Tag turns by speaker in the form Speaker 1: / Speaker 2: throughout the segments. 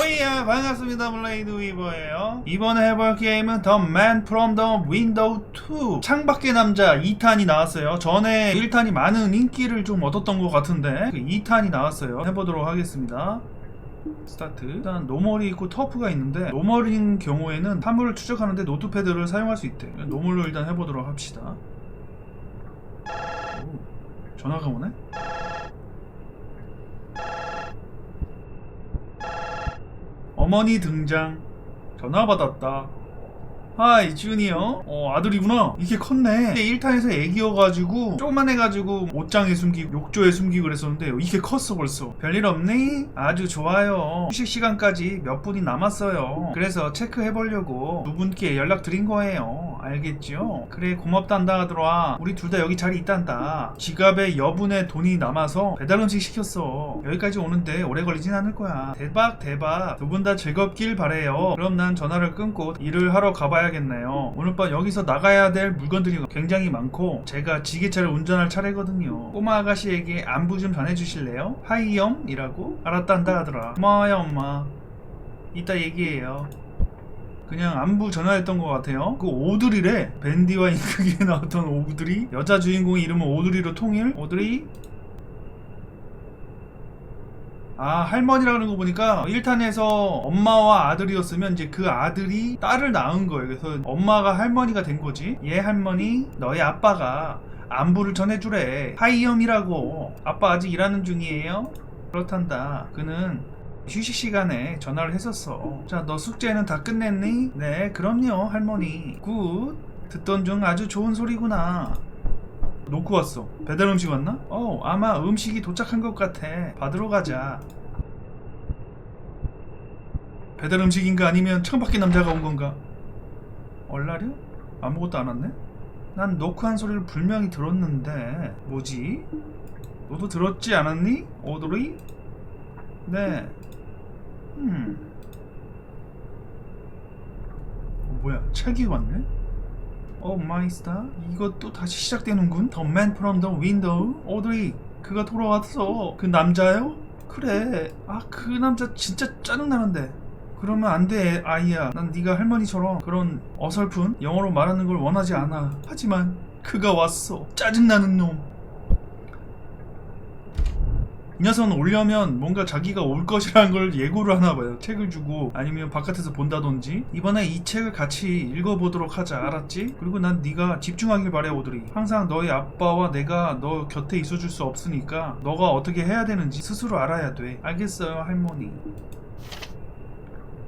Speaker 1: 오이야 반갑습니다 블레이드 위버예요. 이번에 해볼 게임은 The Man from the Window 2 창밖의 남자 2탄이 나왔어요. 전에 1탄이 많은 인기를 좀 얻었던 것 같은데 그 2탄이 나왔어요. 해보도록 하겠습니다. 스타트. 일단 노멀이 있고 터프가 있는데 노멀인 경우에는 사물을 추적하는데 노트패드를 사용할 수 있대. 노멀로 일단 해보도록 합시다. 오, 전화가 오네? 어머니 등장. 전화 받았다. 하이 주니어 어 아들이구나. 이게 컸네. 1탄에서 애기여가지고 조그만 해가지고 옷장에 숨기고 욕조에 숨기고 그랬었는데 이게 컸어 벌써. 별일 없니? 아주 좋아요. 휴식 시간까지 몇 분이 남았어요. 그래서 체크해보려고 두 분께 연락드린 거예요 알겠죠? 그래 고맙단다 하더라. 우리 둘 다 여기 자리 있단다. 지갑에 여분의 돈이 남아서 배달 음식 시켰어. 여기까지 오는데 오래 걸리진 않을 거야. 대박 대박. 두 분 다 즐겁길 바래요. 그럼 난 전화를 끊고 일을 하러 가봐야겠네요. 오늘 밤 여기서 나가야 될 물건들이 굉장히 많고 제가 지게차를 운전할 차례거든요. 꼬마 아가씨에게 안부 좀 전해주실래요? 하이엄이라고? 알았단다 하더라. 고마워요 엄마. 이따 얘기해요 그냥 안부 전화했던 것 같아요. 그 오드리래. 밴디와 인크기에 나왔던 오드리. 여자 주인공의 이름은 오드리로 통일. 오드리. 아 할머니라는 거 보니까 1탄에서 엄마와 아들이었으면 이제 그 아들이 딸을 낳은 거예요. 그래서 엄마가 할머니가 된 거지. 얘 할머니 너희 아빠가 안부를 전해주래. 하이엄이라고. 아빠 아직 일하는 중이에요? 그렇단다. 그는 휴식 시간에 전화를 했었어. 자, 너 숙제는 다 끝냈니? 네, 그럼요, 할머니. 굿. 듣던 중 아주 좋은 소리구나. 놓고 왔어. 배달 음식 왔나? 어, 아마 음식이 도착한 것 같아. 받으러 가자. 배달 음식인가 아니면 창밖에 남자가 온 건가? 얼라려? 아무것도 안 왔네? 난 노크한 소리를 분명히 들었는데 뭐지? 너도 들었지 않았니? 오드리? 네. 음. 어, 뭐야? 책이 왔네? 오 마이 스타? 이것도 다시 시작되는군? The Man the Window? 오드리, 그가 돌아왔어. 그 남자요? 그래. 아, 그 남자 진짜 짜증나는데. 그러면 안 돼, 아이야. 난 네가 할머니처럼 그런 어설픈 영어로 말하는 걸 원하지 않아. 하지만 그가 왔어. 짜증나는 놈. 이 녀석은 오려면 뭔가 자기가 올 것이라는 걸 예고를 하나 봐요. 책을 주고 아니면 바깥에서 본다든지. 이번에 이 책을 같이 읽어보도록 하자. 알았지? 그리고 난 네가 집중하길 바래 오드리. 항상 너희 아빠와 내가 너 곁에 있어줄 수 없으니까 너가 어떻게 해야 되는지 스스로 알아야 돼. 알겠어요, 할머니.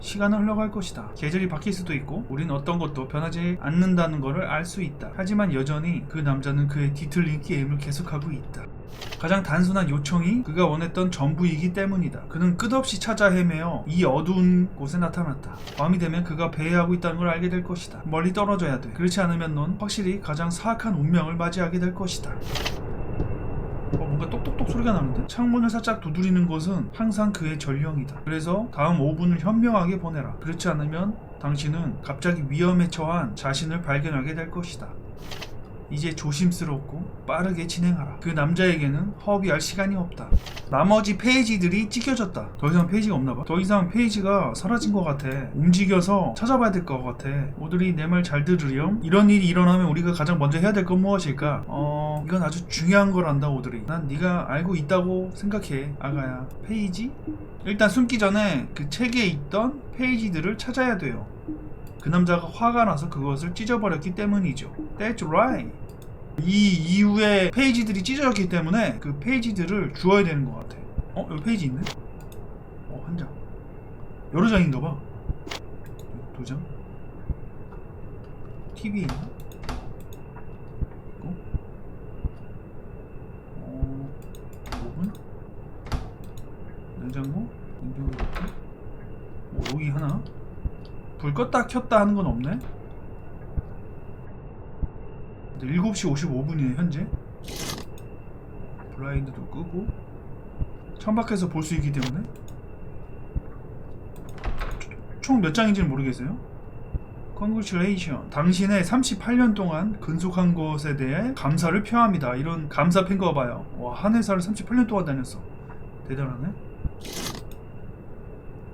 Speaker 1: 시간은 흘러갈 것이다. 계절이 바뀔 수도 있고, 우린 어떤 것도 변하지 않는다는 것을 알 수 있다. 하지만 여전히 그 남자는 그의 뒤틀린 게임을 계속하고 있다. 가장 단순한 요청이 그가 원했던 전부이기 때문이다. 그는 끝없이 찾아 헤매어 이 어두운 곳에 나타났다. 밤이 되면 그가 배회하고 있다는 걸 알게 될 것이다. 멀리 떨어져야 돼. 그렇지 않으면 넌 확실히 가장 사악한 운명을 맞이하게 될 것이다. 어, 뭔가 똑똑똑 소리가 나는데? 창문을 살짝 두드리는 것은 항상 그의 전령이다. 그래서 다음 5분을 현명하게 보내라. 그렇지 않으면 당신은 갑자기 위험에 처한 자신을 발견하게 될 것이다. 이제 조심스럽고 빠르게 진행하라. 그 남자에게는 허비할 시간이 없다. 나머지 페이지들이 찢겨졌다. 더 이상 페이지가 없나봐. 더 이상 페이지가 사라진 것 같아. 움직여서 찾아봐야 될 것 같아. 오들이 내 말 잘 들으렴. 이런 일이 일어나면 우리가 가장 먼저 해야 될 건 무엇일까? 어, 이건 아주 중요한 거란다, 오들이. 난 네가 알고 있다고 생각해, 아가야. 페이지? 일단 숨기 전에 그 책에 있던 페이지들을 찾아야 돼요. 그 남자가 화가 나서 그것을 찢어버렸기 때문이죠. That's right. 이 이후에 페이지들이 찢어졌기 때문에 그 페이지들을 주어야 되는 것 같아. 어? 여기 페이지 있네? 어, 한 장. 여러 장인가 봐. 두 장. TV 있나? 있고. 어, 5분? 냉장고? 냉장고 이렇게. 어, 여기 하나. 불 껐다 켰다 하는 건 없네? 7시 55분이네 현재. 블라인드도 끄고. 창밖에서 볼 수 있기 때문에. 총 몇 장인지는 모르겠어요. Congratulation 당신의 38년 동안 근속한 것에 대해 감사를 표합니다. 이런 감사팬가 봐요. 와 한 회사를 38년 동안 다녔어. 대단하네.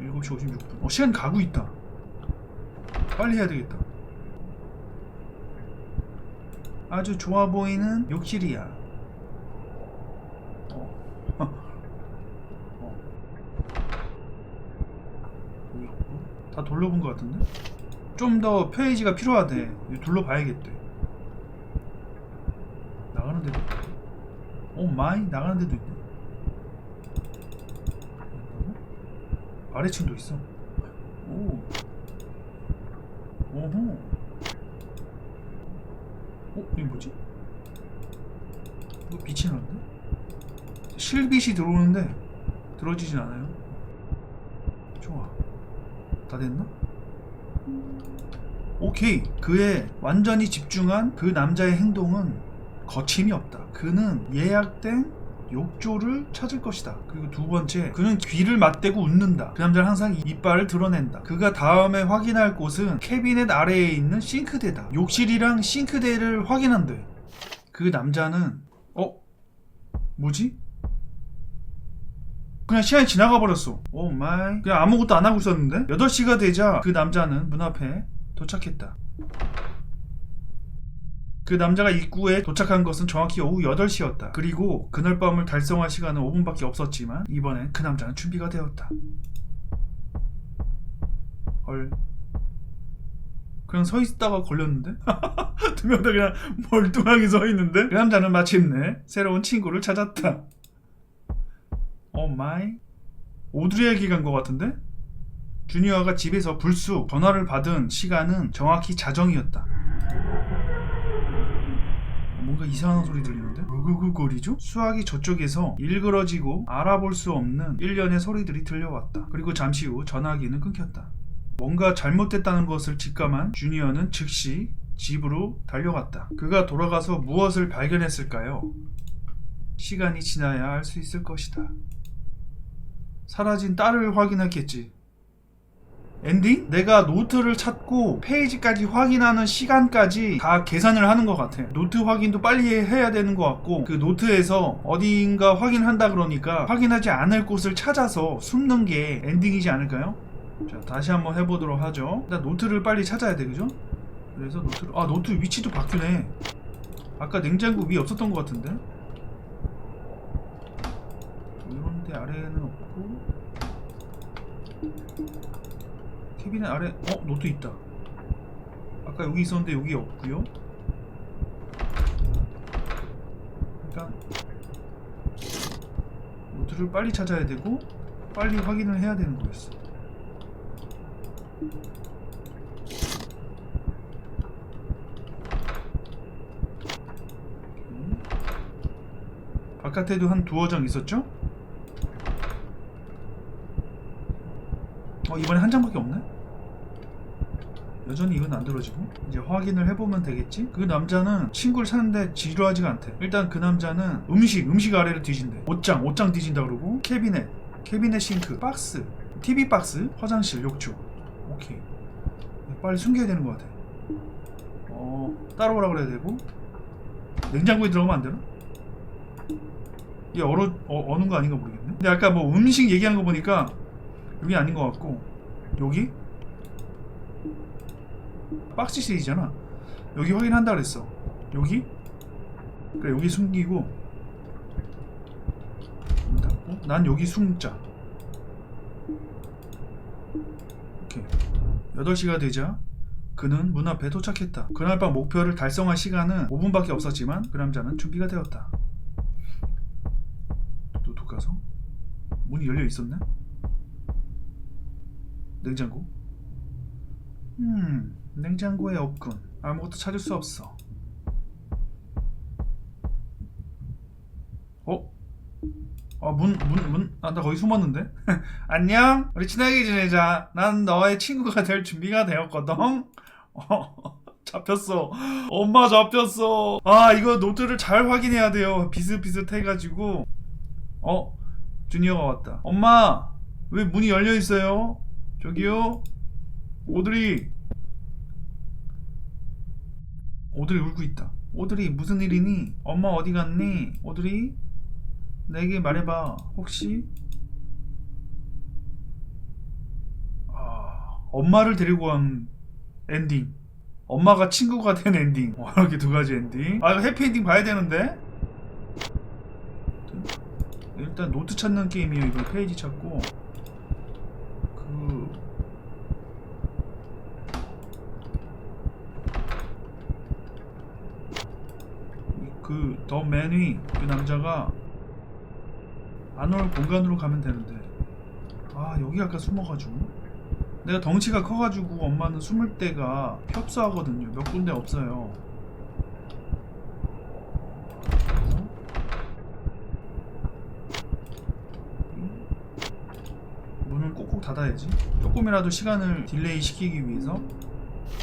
Speaker 1: 7시 56분. 어 시간 가고 있다 빨리 해야 되겠다. 아주 좋아 보이는 욕실이야. 어. 어. 없고. 다 돌려본 것 같은데? 좀 더 페이지가 필요하대. 둘러봐야겠대. 나가는 데도 있다 오 마이 나가는 데도 있네. 아래층도 있어? 오 오호 어? 이게 뭐지? 이거 빛이 나는데? 실빛이 들어오는데 들어지진 않아요 좋아 다 됐나? 오케이 그의 완전히 집중한 그 남자의 행동은 거침이 없다 그는 예약된 욕조를 찾을 것이다. 그리고 두 번째, 그는 귀를 맞대고 웃는다. 그 남자는 항상 이빨을 드러낸다. 그가 다음에 확인할 곳은 캐비넷 아래에 있는 싱크대다. 욕실이랑 싱크대를 확인한대. 그 남자는 어? 뭐지? 그냥 시간이 지나가 버렸어. 오 마이. 그냥 아무것도 안 하고 있었는데? 8시가 되자 그 남자는 문 앞에 도착했다. 그 남자가 입구에 도착한 것은 정확히 오후 8시였다. 그리고 그날 밤을 달성할 시간은 5분밖에 없었지만 이번엔 그 남자는 준비가 되었다. 헐. 그냥 서 있다가 걸렸는데? 두 명 다 그냥 멀뚱하게 서 있는데? 그 남자는 마침내 새로운 친구를 찾았다. 오 마이. 오드리에게 간 것 같은데? 주니어가 집에서 불쑥 전화를 받은 시간은 정확히 자정이었다. 뭔가 이상한 소리 들리는데? 으그그거리죠? 수학이 저쪽에서 일그러지고 알아볼 수 없는 일련의 소리들이 들려왔다. 그리고 잠시 후 전화기는 끊겼다. 뭔가 잘못됐다는 것을 직감한 주니어는 즉시 집으로 달려갔다. 그가 돌아가서 무엇을 발견했을까요? 시간이 지나야 알 수 있을 것이다. 사라진 딸을 확인했겠지. 엔딩? 내가 노트를 찾고 페이지까지 확인하는 시간까지 다 계산을 하는 것 같아. 노트 확인도 빨리 해야 되는 것 같고 그 노트에서 어디인가 확인한다 그러니까 확인하지 않을 곳을 찾아서 숨는 게 엔딩이지 않을까요? 자 다시 한번 해보도록 하죠. 일단 노트를 빨리 찾아야 돼 그죠? 그래서 노트를 아 노트 위치도 바뀌네. 아까 냉장고 위에 없었던 것 같은데. 이런데 아래에는 없고 캐비넷 아래 어 노트 있다 아까 여기 있었는데 여기 없고요 일단 노트를 빨리 찾아야 되고 빨리 확인을 해야 되는 거였어 오케이. 바깥에도 한 두어 장 있었죠? 어 이번에 한 장밖에 없네? 여전히 이건 안 들어지고 이제 확인을 해보면 되겠지? 그 남자는 친구를 찾는데 지루하지가 않대. 일단 그 남자는 음식 음식 아래를 뒤진대. 옷장 옷장 뒤진다 그러고 캐비넷 캐비넷 싱크 박스 TV 박스 화장실 욕조. 오케이. 빨리 숨겨야 되는 것 같아. 어 따라오라 그래야 되고. 냉장고에 들어가면 안 되나? 얘 얼어 어, 어는 거 아닌가 모르겠네. 근데 아까 뭐 음식 얘기하는 거 보니까 여기 아닌 것 같고. 여기? 박스 시리즈잖아. 여기 확인한다 그랬어. 여기? 그래 여기 숨기고. 문 닫고 난 여기 숨자. 오케이. 8시가 되자. 그는 문 앞에 도착했다. 그날 밤 목표를 달성할 시간은 5분밖에 없었지만 그 남자는 준비가 되었다. 노트 가서? 문이 열려 있었네? 냉장고? 음, 냉장고에 없군. 아무것도 찾을 수 없어. 어? 아, 문, 문, 문, 아, 나 거기 숨었는데? 안녕? 우리 친하게 지내자. 난 너의 친구가 될 준비가 되었거든? 어, 잡혔어. 엄마 잡혔어. 아, 이거 노트를 잘 확인해야 돼요. 비슷비슷해가지고. 어? 주니어가 왔다. 엄마! 왜 문이 열려 있어요? 저기요? 오드리! 오드리 울고 있다. 오드리, 무슨 일이니? 엄마 어디 갔니? 오드리? 내게 말해봐. 혹시? 엄마를 데리고 간 엔딩. 엄마가 친구가 된 엔딩. 어, 이렇게 두 가지 엔딩. 아, 해피엔딩 봐야 되는데? 일단 노트 찾는 게임이에요. 이거 페이지 찾고. 그. 그, 더 맨이, 그 남자가 안 올 공간으로 가면 되는데. 아, 여기 아까 숨어가지고. 내가 덩치가 커가지고 엄마는 숨을 데가 협소하거든요. 몇 군데 없어요. 문을 꼭꼭 닫아야지. 조금이라도 시간을 딜레이 시키기 위해서.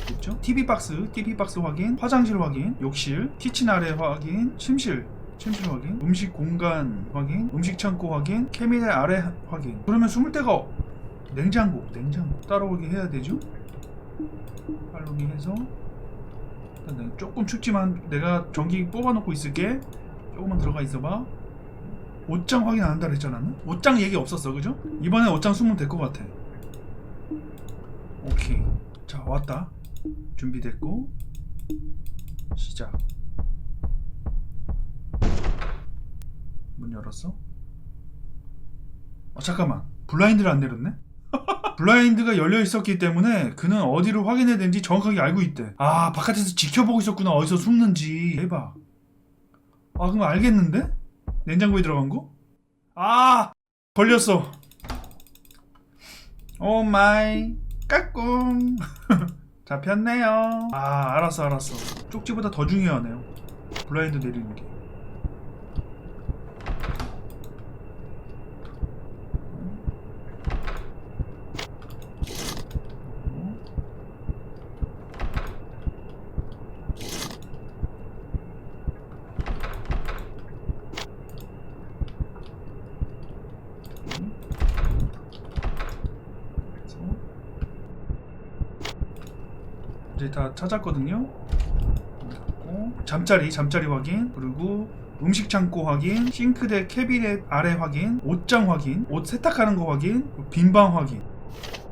Speaker 1: 됐죠? TV 박스, TV 박스 확인, 화장실 확인, 욕실, 키친 아래 확인, 침실, 침실 확인, 음식 공간 확인, 음식 창고 확인, 캐비넷 아래 확인. 그러면 숨을 데가 냉장고, 냉장고 따라오게 해야 되죠? 팔로기 해서 조금 춥지만 내가 전기 뽑아놓고 있을게. 조금만 들어가 있어봐. 옷장 확인 안 한다 그랬잖아. 옷장 얘기 없었어, 그죠? 이번에 옷장 숨으면 될 것 같아. 오케이. 자, 왔다. 준비됐고 시작. 문 열었어? 어, 잠깐만. 블라인드를 안 내렸네? 블라인드가 열려 있었기 때문에 그는 어디를 확인해야 되는지 정확하게 알고 있대. 아, 바깥에서 지켜보고 있었구나. 어디서 숨는지. 대박. 아, 그럼 알겠는데? 냉장고에 들어간 거? 아! 걸렸어. 오 마이. 까꿍. 잡혔네요. 아, 알았어, 알았어. 쪽지보다 더 중요하네요. 블라인드 내리는 게. 그래서 이제 다 찾았거든요. 잠자리 잠자리 확인. 그리고 음식 창고 확인. 싱크대 캐비넷 아래 확인. 옷장 확인. 옷 세탁하는 거 확인. 빈방 확인.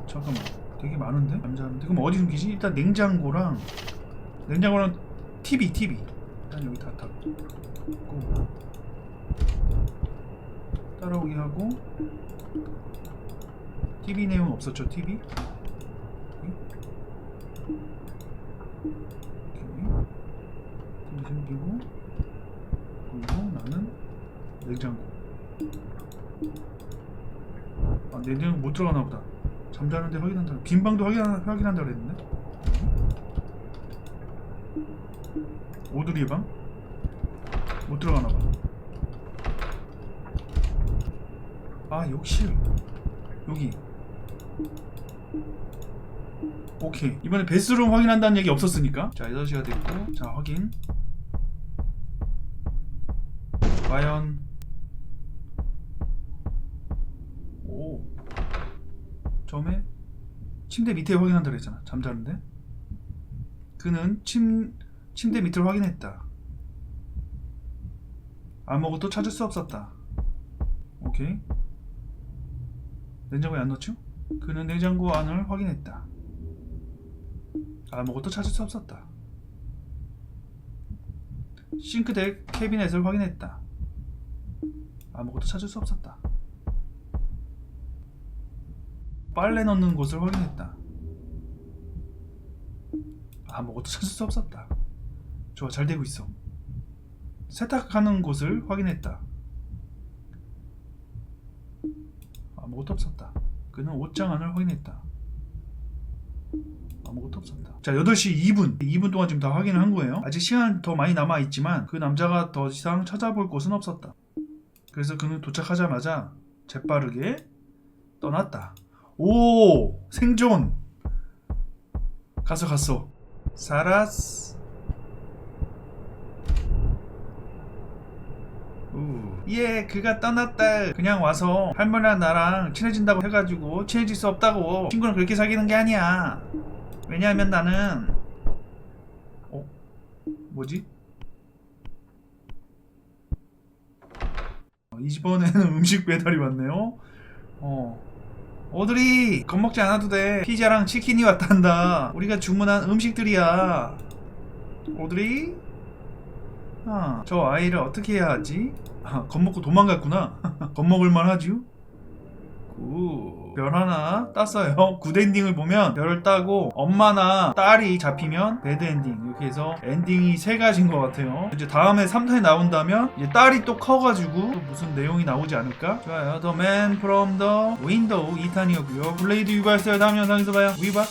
Speaker 1: 잠깐만. 되게 많은데? 잠자는데? 그럼 어디 숨기지? 일단 냉장고랑 냉장고랑 TV TV 일단 여기 다 닫고. 따라오기 하고. TV 내용 없었죠 TV TV 숨기고. 그리고 나는 냉장고. 아 냉장고 못 들어가나 보다. 잠자는데 확인한다. 빈 방도 확인, 확인한다 그랬는데? 오두리 방? 못 들어가나 봐. 아 욕실. 여기 오케이. 이번에 베스룸 확인한다는 얘기 없었으니까. 자 6시가 됐고. 자 확인. 과연. 오. 처음에 침대 밑에 확인한다 그랬잖아. 잠자는데. 그는 침, 침대 밑을 확인했다. 아무것도 찾을 수 없었다. 오케이. 냉장고에 안 넣죠? 그는 냉장고 안을 확인했다 아무것도 찾을 수 없었다. 싱크대 캐비넷을 확인했다. 아무것도 찾을 수 없었다. 빨래 넣는 곳을 확인했다. 아무것도 찾을 수 없었다. 좋아 잘 되고 있어. 세탁하는 곳을 확인했다. 아무것도 없었다. 그는 옷장 안을 확인했다 아무것도 없었다 자 8시 2분 2분 동안 지금 다 확인을 한 거예요 아직 시간 더 많이 남아 있지만 그 남자가 더 이상 찾아볼 곳은 없었다 그래서 그는 도착하자마자 재빠르게 떠났다 오 생존 갔어 갔어 살았어 우. 예, 그가 떠났다. 그냥 와서 할머니랑 나랑 친해진다고 해가지고 친해질 수 없다고. 친구는 그렇게 사귀는 게 아니야. 왜냐하면 나는 어? 뭐지? 어, 이번에는 음식 배달이 왔네요. 어. 오드리 겁먹지 않아도 돼 피자랑 치킨이 왔단다 우리가 주문한 음식들이야 오드리 아, 저 아이를 어떻게 해야 하지? 아, 겁먹고 도망갔구나 겁먹을만 하지요? 굿. 별 하나 땄어요. 굿 엔딩을 보면 별을 따고 엄마나 딸이 잡히면 배드 엔딩 이렇게 해서 엔딩이 세 가지인 것 같아요. 이제 다음에 3탄이 나온다면 이제 딸이 또 커가지고 또 무슨 내용이 나오지 않을까? 좋아요. The Man from the Window 2탄이었고요. 블레이드 유발했어요. 다음 영상에서 봐요. 위바.